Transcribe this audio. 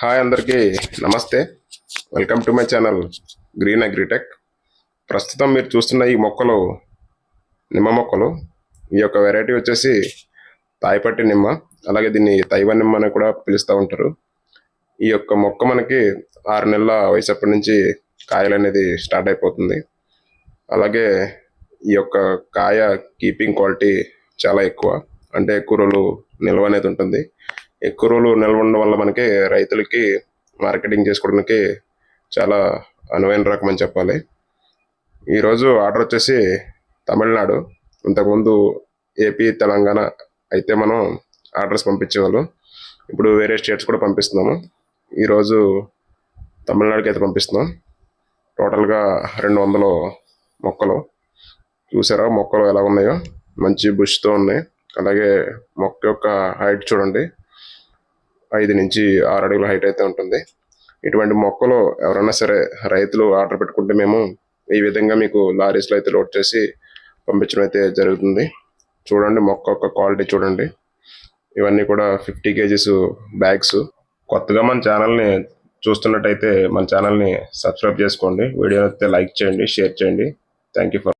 Hi అందరికీ నమస్తే. Welcome to my channel green agritech. ప్రస్తుతం మీరు చూస్తున్న ఈ మొక్కలు నిమ్మ మొక్కలు. ఈ యొక్క వెరైటీ వచ్చేసి తాయిపట్టి నిమ్మ అలాగే దీన్ని తైవన్ నిమ్మ అని కూడా పిలుస్తూ ఉంటారు. ఈ యొక్క మొక్క మనకి ఆరు నెలల వయసు అప్పటి నుంచి కాయలు అనేది స్టార్ట్ అయిపోతుంది. అలాగే ఈ యొక్క కాయ కీపింగ్ క్వాలిటీ చాలా ఎక్కువ. అంటే ఎక్కువ రోజులు నిల్వ అనేది ఉంటుంది. ఎక్కువ రోజులు నిల్వ ఉండడం వల్ల మనకి రైతులకి మార్కెటింగ్ చేసుకోవడానికి చాలా అనువైన రకం అని చెప్పాలి. ఈరోజు ఆర్డర్ వచ్చేసి తమిళనాడు. ఇంతకుముందు ఏపీ తెలంగాణ అయితే మనం ఆర్డర్స్ పంపించేవాళ్ళం. ఇప్పుడు వేరే స్టేట్స్ కూడా పంపిస్తున్నాము. ఈరోజు తమిళనాడుకి అయితే పంపిస్తున్నాం. టోటల్గా రెండు వందలు మొక్కలు. చూసారా మొక్కలు ఎలా ఉన్నాయో? మంచి బుష్తో ఉన్నాయి. అలాగే మొక్క యొక్క హైట్ చూడండి. ఐదు నుంచి ఆరు అడుగుల హైట్ అయితే ఉంటుంది. ఇటువంటి మొక్కలు ఎవరైనా సరే రైతులు ఆర్డర్ పెట్టుకుంటే మేము ఈ విధంగా మీకు లారీస్లో అయితే లోడ్ చేసి పంపించడం అయితే జరుగుతుంది. చూడండి మొక్క యొక్క క్వాలిటీ చూడండి. ఇవన్నీ కూడా ఫిఫ్టీ కేజీస్ బ్యాగ్స్ కొత్తగా మన ఛానల్ని చూస్తున్నట్టయితే మన ఛానల్ని సబ్స్క్రైబ్ చేసుకోండి. వీడియో అయితే లైక్ చేయండి షేర్ చేయండి. Thank you for